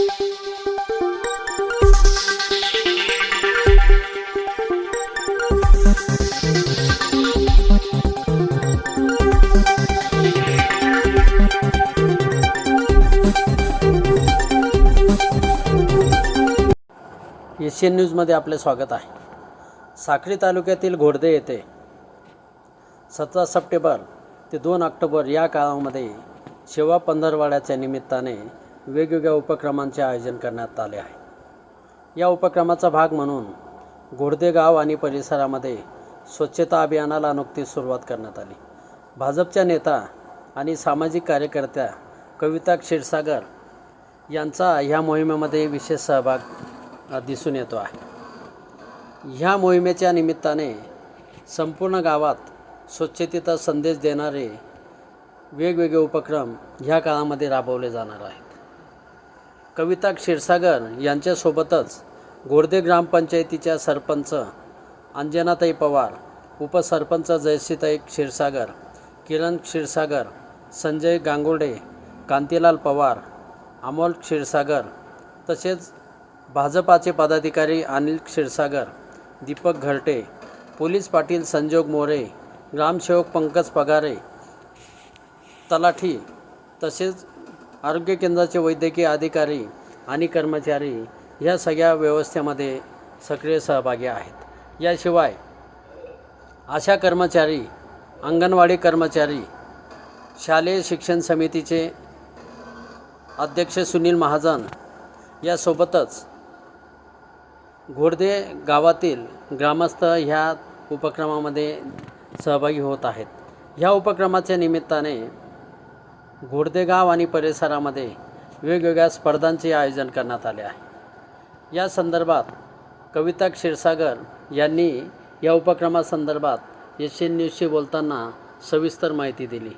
Asian न्यूजमध्ये आपले स्वागत आहे. साखळी तालुक्यातील घोडदे येथे सतरा सप्टेंबर ते दोन ऑक्टोबर या काळामध्ये शेवा पंधरवाड्याच्या निमित्ताने वेगवेगळ्या उपक्रमांचे आयोजन करण्यात आले आहे. या उपक्रमाचा भाग म्हणून घोडदे गाव आणि परिसरामध्ये स्वच्छता अभियानाला नुकतीच सुरुवात करण्यात आली. भाजपच्या नेता आणि सामाजिक कार्यकर्त्या कविता क्षीरसागर यांचा ह्या मोहिमेमध्ये विशेष सहभाग दिसून येतो आहे. ह्या मोहिमेच्या निमित्ताने संपूर्ण गावात स्वच्छतेचा संदेश देणारे वेगवेगळे उपक्रम ह्या काळामध्ये राबवले जाणार आहेत. कविता क्षीरसागर यांच्यासोबतच घोरदे ग्रामपंचायतीच्या सरपंच अंजनाताई पवार उपसरपंच जयसीताई क्षीरसागर किरण क्षीरसागर संजय गांगुर्डे कांतीलाल पवार अमोल क्षीरसागर तसेच भाजपाचे पदाधिकारी अनिल क्षीरसागर दीपक घरटे पोलीस पाटील संजोग मोरे ग्रामसेवक पंकज पगारे तलाठी तसेच आरोग्य केंद्राचे वैद्यकीय अधिकारी आणि कर्मचारी ह्या सगळ्या व्यवस्थेमध्ये सक्रिय सहभागी आहेत. याशिवाय आशा कर्मचारी अंगणवाडी कर्मचारी शालेय शिक्षण समितीचे अध्यक्ष सुनील महाजन यासोबतच घोडदे गावातील ग्रामस्थ ह्या उपक्रमामध्ये सहभागी होत आहेत. ह्या उपक्रमाच्या निमित्ताने घोडदेगाव आणि परिसरामध्ये वेगवेगळ्या स्पर्धांचे आयोजन करण्यात आले आहे. या संदर्भात कविता क्षीरसागर यांनी या उपक्रमासंदर्भात एशियन न्यूजशी बोलताना सविस्तर माहिती दिली.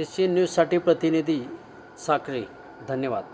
एशियन न्यूजसाठी प्रतिनिधी साखरे धन्यवाद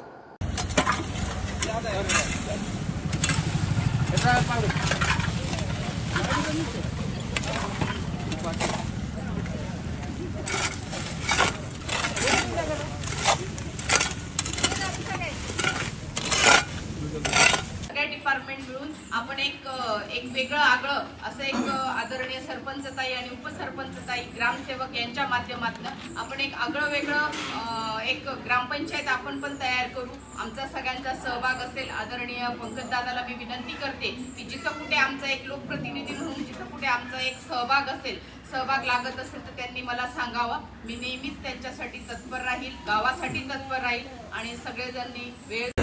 सगळ्या डिपार्टमेंट मिळून आपण एक एक वेगळं आगळं असं एक आदरणीय सरपंचताई आणि उपसरपंचताई ग्रामसेवक यांच्या माध्यमातून आपण एक आगळं वेगळं एक ग्रामपंचायत आपण पण तयार करू. आमचा सगळ्यांचा सहभाग असेल. आदरणीय पंकजदादाला मी विनंती करते की जिथं कुठे आमचा एक लोकप्रतिनिधी म्हणून जिथं कुठे आमचा एक सहभाग असेल सहभाग लागत असेल तर त्यांनी मला सांगावा. मी नेहमीच त्यांच्यासाठी तत्पर राहील गावासाठी तत्पर राहील आणि सगळेजणांनी वेळ